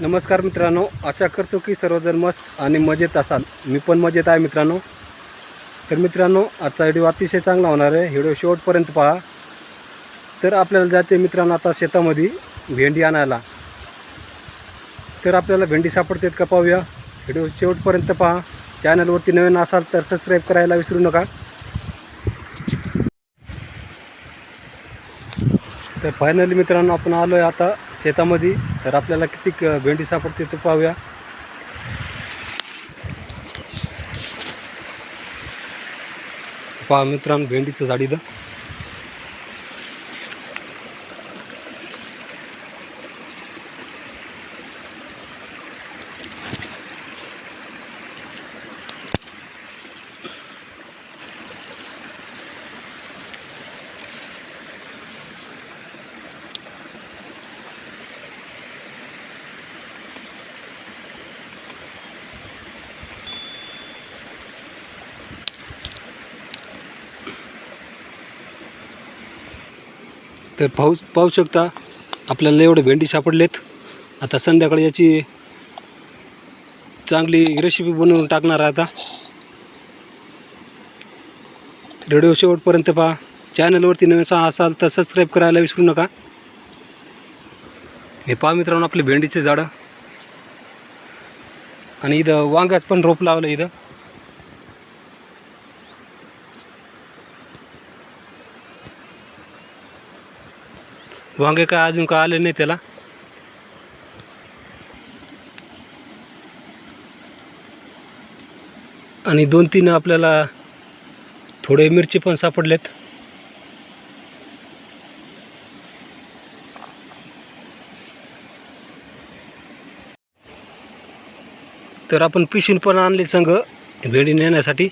नमस्कार मित्रांनो आशा करतो की सर्वजण मस्त आणि मजेत असाल. मी पण मजेत आहे मित्रांनो. तर मित्रांनो आजचा व्हिडिओ अतिशय चांगला होणार आहे. व्हिडिओ शेवटपर्यंत पहा. तर आपल्याला जायचे मित्रांनो आता शेतामध्ये भेंडी आणायला. तर आपल्याला भेंडी सापडतात का पाहूया. व्हिडिओ शेवटपर्यंत पहा. चॅनलवरती नवीन असाल तर सबस्क्राईब करायला विसरू नका. तर फायनली मित्रांनो आपण आलो आहे आता शेतामध्ये. तर आपल्याला किती भेंडी सापडते ते पाहूया. पहा मित्रांनो भेंडीचं झाड इथं. तर पाहू पाहू शकता आपल्याला एवढे भेंडी सापडलेत. आता संध्याकाळी याची चांगली रेसिपी बनवून टाकणार आहे आता. रेडिओ शेवटपर्यंत पहा. चॅनलवरती नवीन असाल तर सबस्क्राईब करायला विसरू नका. हे पहा मित्रांनो आपले भेंडीचे झाडं. आणि इथं वांग्यात पण रोप लावलं इथं. वांगे काय अजून काय आले नाही त्याला? आणि दोन तीन आपल्याला थोडे मिरची पण सापडलेत. तर आपण पिशवी पण आणले संघ भेंडी नेण्यासाठी.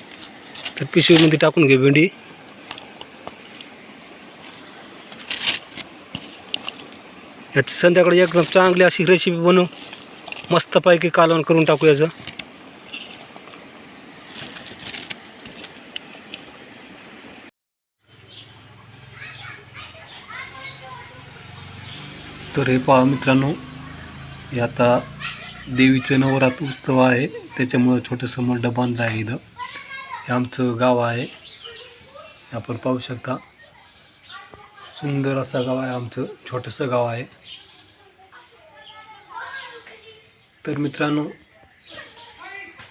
तर पिशवीमध्ये टाकून घे भेंडी. याची संध्याकाळी एकदम चांगली अशी रेसिपी बनवू मस्तपैकी कालवण करून टाकू याचं. तर हे पहा मित्रांनो हे आता देवीचं नवरात्र उत्सव आहे. त्याच्यामुळं छोटंसं मंडप बांधलं आहे इथं. हे आमचं गाव आहे. हे आपण पाहू शकता. सुंदर असं गाव आहे आमचं छोटंसं गाव आहे. तर मित्रांनो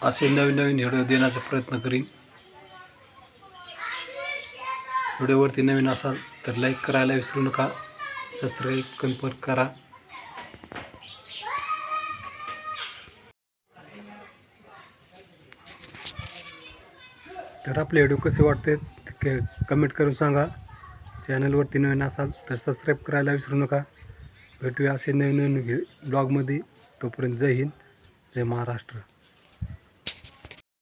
असे नवीन नवीन व्हिडिओ देण्याचा प्रयत्न करीन. व्हिडिओवरती नवीन असाल तर लाईक करायला विसरू नका सबस्क्राईब कन्फर्म करा. तर आपले व्हिडिओ कसे वाटते कमेंट करून सांगा. चॅनलवरती नवीन असाल तर सबस्क्राईब करायला विसरू नका. भेटूया असे नवीन नवीन ब्लॉगमध्ये तोपर्यंत जय हिंद जय महाराष्ट्र.